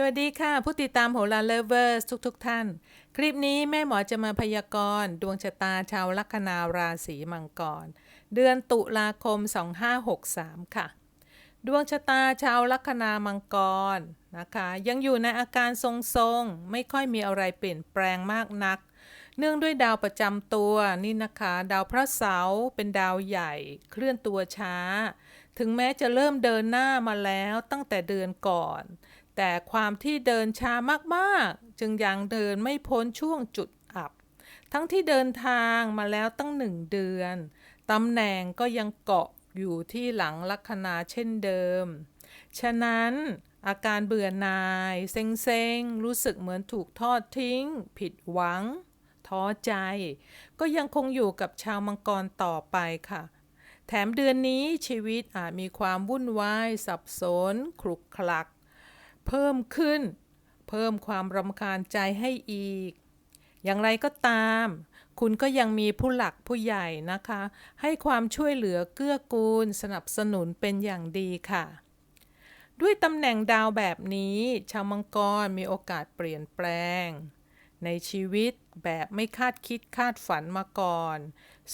สวัสดีค่ะ ผู้ติดตามโหราเลเวอร์สทุกๆทท่าน คลิปนี้แม่หมอจะมาพยากรณ์ดวงชะตาชาวลัคนาราศีมังกร เดือนตุลาคม 2563 ค่ะ ดวงชะตาชาวลัคนามังกรนะคะ ยังอยู่ในอาการทรงๆ ไม่ค่อยมีอะไรเปลี่ยนแปลงมากนัก เนื่องด้วยดาวประจำตัวนี่นะคะ ดาวพระเสาร์เป็นดาวใหญ่เคลื่อนตัวช้า ถึงแม้จะเริ่มเดินหน้ามาแล้วตั้งแต่เดือนก่อน แต่ความที่เดินช้ามากๆ จึงยังเดินไม่พ้นช่วงจุดอับ ทั้งที่เดินทางมาแล้วตั้งหนึ่งเดือน ตำแหน่งก็ยังเกาะอยู่ที่หลังลัคนาเช่นเดิม ฉะนั้นอาการเบื่อหน่าย เซ็งๆ รู้สึกเหมือนถูกทอดทิ้ง ผิดหวัง ท้อใจ ก็ยังคงอยู่กับชาวมังกรต่อไปค่ะ แถมเดือนนี้ชีวิตอาจมีความวุ่นวาย สับสนคลุกคลัก เพิ่มขึ้น เพิ่มความรำคาญใจให้อีก อย่างไรก็ตาม คุณก็ยังมีผู้หลักผู้ใหญ่นะคะ ให้ความช่วยเหลือเกื้อกูลสนับสนุนเป็นอย่างดีค่ะ ด้วยตำแหน่งดาวแบบนี้ ชาวมังกรมีโอกาสเปลี่ยนแปลง ในชีวิตแบบไม่คาดคิดคาดฝันมาก่อน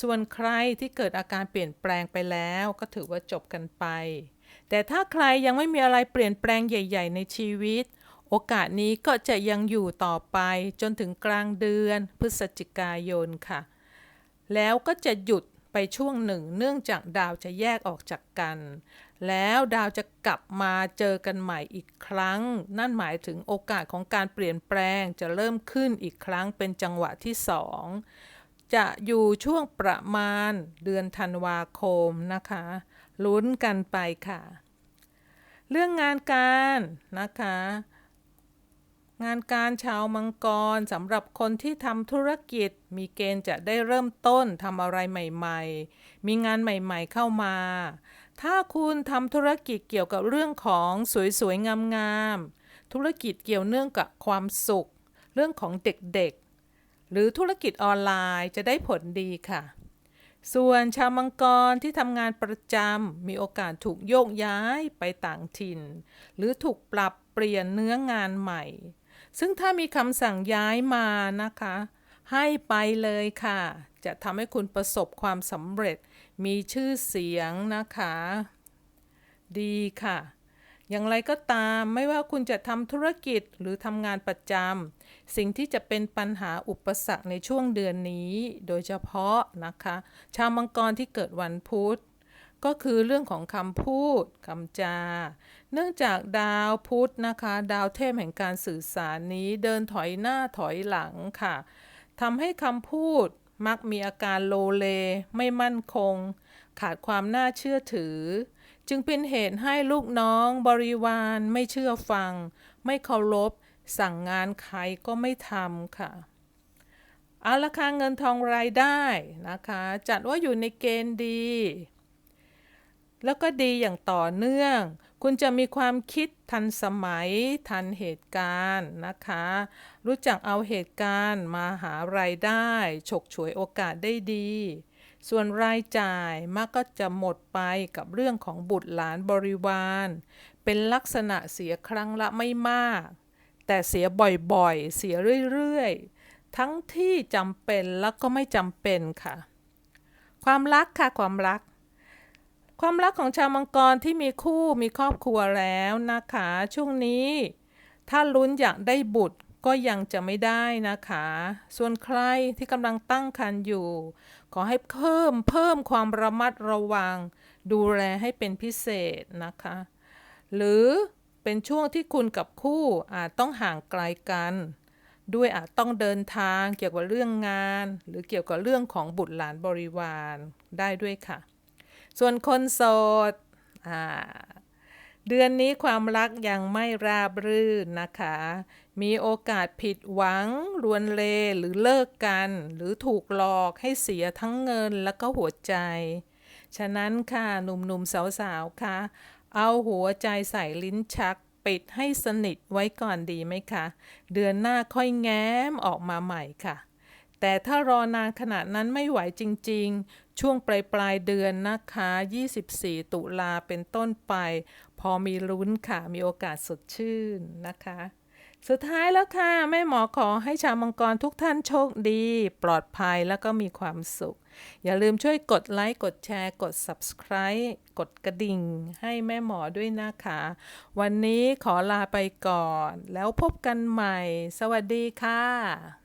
ส่วนใครที่เกิดอาการเปลี่ยนแปลงไปแล้วก็ถือว่าจบกันไป แต่ถ้าใครยังไม่มีอะไรเปลี่ยนแปลงใหญ่ ๆ ในชีวิต โอกาสนี้ก็จะยังอยู่ต่อไปจนถึงกลางเดือนพฤศจิกายนค่ะ แล้วก็จะหยุดไปช่วงหนึ่ง เนื่องจากดาวจะแยกออกจากกัน แล้วดาวจะกลับมาเจอกันใหม่อีกครั้ง นั่นหมายถึงโอกาสของการเปลี่ยนแปลงจะเริ่มขึ้นอีกครั้งเป็นจังหวะที่สองจะอยู่ช่วงประมาณเดือนธันวาคมนะคะ ลุ้นกันไปค่ะ เรื่องงานการนะคะ งานการชาวมังกรสำหรับคนที่ทำธุรกิจ มีเกณฑ์จะได้เริ่มต้นทำอะไรใหม่ ๆ มีงานใหม่ ๆ เข้ามา ถ้าคุณทำธุรกิจเกี่ยวกับเรื่องของสวยๆงามๆธุรกิจเกี่ยวเนื่องกับความสุข เรื่องของเด็กๆ หรือธุรกิจออนไลน์จะได้ผลดีค่ะ ส่วนชาวมังกรที่ทำงานประจำมีโอกาสถูกโยกย้ายไปต่างถิ่น หรือถูกปรับเปลี่ยนเนื้องานใหม่ ซึ่งถ้ามีคำสั่งย้ายมานะคะ ให้ไปเลยค่ะ จะทำให้คุณประสบความสำเร็จ มีชื่อเสียงนะคะ ดีค่ะ อย่างไรก็ตามไม่ว่าคุณจะทำธุรกิจหรือทำงานประจำสิ่งที่จะเป็นปัญหาอุปสรรคในช่วงเดือนนี้ โดยเฉพาะนะคะ ชาวมังกรที่เกิดวันพุธก็คือเรื่องของคำพูดคำจา เนื่องจากดาวพุธนะคะ ดาวเทพแห่งการสื่อสารนี้เดินถอยหน้าถอยหลังค่ะทำให้คำพูด มักมีอาการโลเลไม่มั่นคง ขาดความน่าเชื่อถือ จึงเป็นเหตุให้ลูกน้องบริวารไม่เชื่อฟัง ไม่เคารพ สั่งงานใครก็ไม่ทำค่ะเอาราคาเงินทองรายได้นะคะ จัดว่าอยู่ในเกณฑ์ดี แล้วก็ดีอย่างต่อเนื่อง คุณจะมีความคิดทันสมัยทันเหตุการณ์นะคะ รู้จักเอาเหตุการณ์มาหารายได้ ฉกฉวยโอกาสได้ดี ส่วนรายจ่ายมักก็จะหมดไปกับเรื่องของบุตรหลานบริวาร เป็นลักษณะเสียครั้งละไม่มาก แต่เสียบ่อยๆ เสียเรื่อยๆ ทั้งที่จำเป็นแล้วก็ไม่จำเป็นค่ะ ความรักค่ะความรัก ความรักของชาวมังกรที่มีคู่มีครอบครัวแล้วนะคะ ช่วงนี้ ถ้าลุ้นอยากได้บุตรก็ยังจะไม่ได้นะคะ ส่วนใครที่กำลังตั้งครรภ์อยู่ ขอให้เพิ่มเพิ่มความระมัดระวัง ดูแลให้เป็นพิเศษนะคะ หรือเป็นช่วงที่คุณกับคู่อาจต้องห่างไกลกัน ด้วยอาจต้องเดินทางเกี่ยวกับเรื่องงาน หรือเกี่ยวกับเรื่องของบุตรหลานบริวารได้ด้วยค่ะ ส่วนคนโสดเดือนนี้ความรักยังไม่ราบรื่นนะคะ มีโอกาสผิดหวัง รวนเลหรือเลิกกัน หรือถูกหลอกให้เสียทั้งเงินแล้วก็หัวใจ ฉะนั้นค่ะหนุ่มๆสาวๆค่ะเอาหัวใจใส่ลิ้นชักปิดให้สนิทไว้ก่อนดีไหมคะ เดือนหน้าค่อยแง้มออกมาใหม่ค่ะ แต่ถ้ารอนานขนาดนั้นไม่ไหวจริงๆ ช่วงปลายปลายๆเดือนนะคะ 24 ตุลาเป็นต้นไป พอมีลุ้นค่ะ มีโอกาสสดชื่นนะคะ สุดท้ายแล้วค่ะ แม่หมอขอให้ชาวมังกรทุกท่านโชคดี ปลอดภัยแล้วก็มีความสุข อย่าลืมช่วยกดไลค์ กดแชร์ กด subscribe กดกระดิ่ง ให้แม่หมอด้วยนะคะ วันนี้ขอลาไปก่อน แล้วพบกันใหม่ สวัสดีค่ะ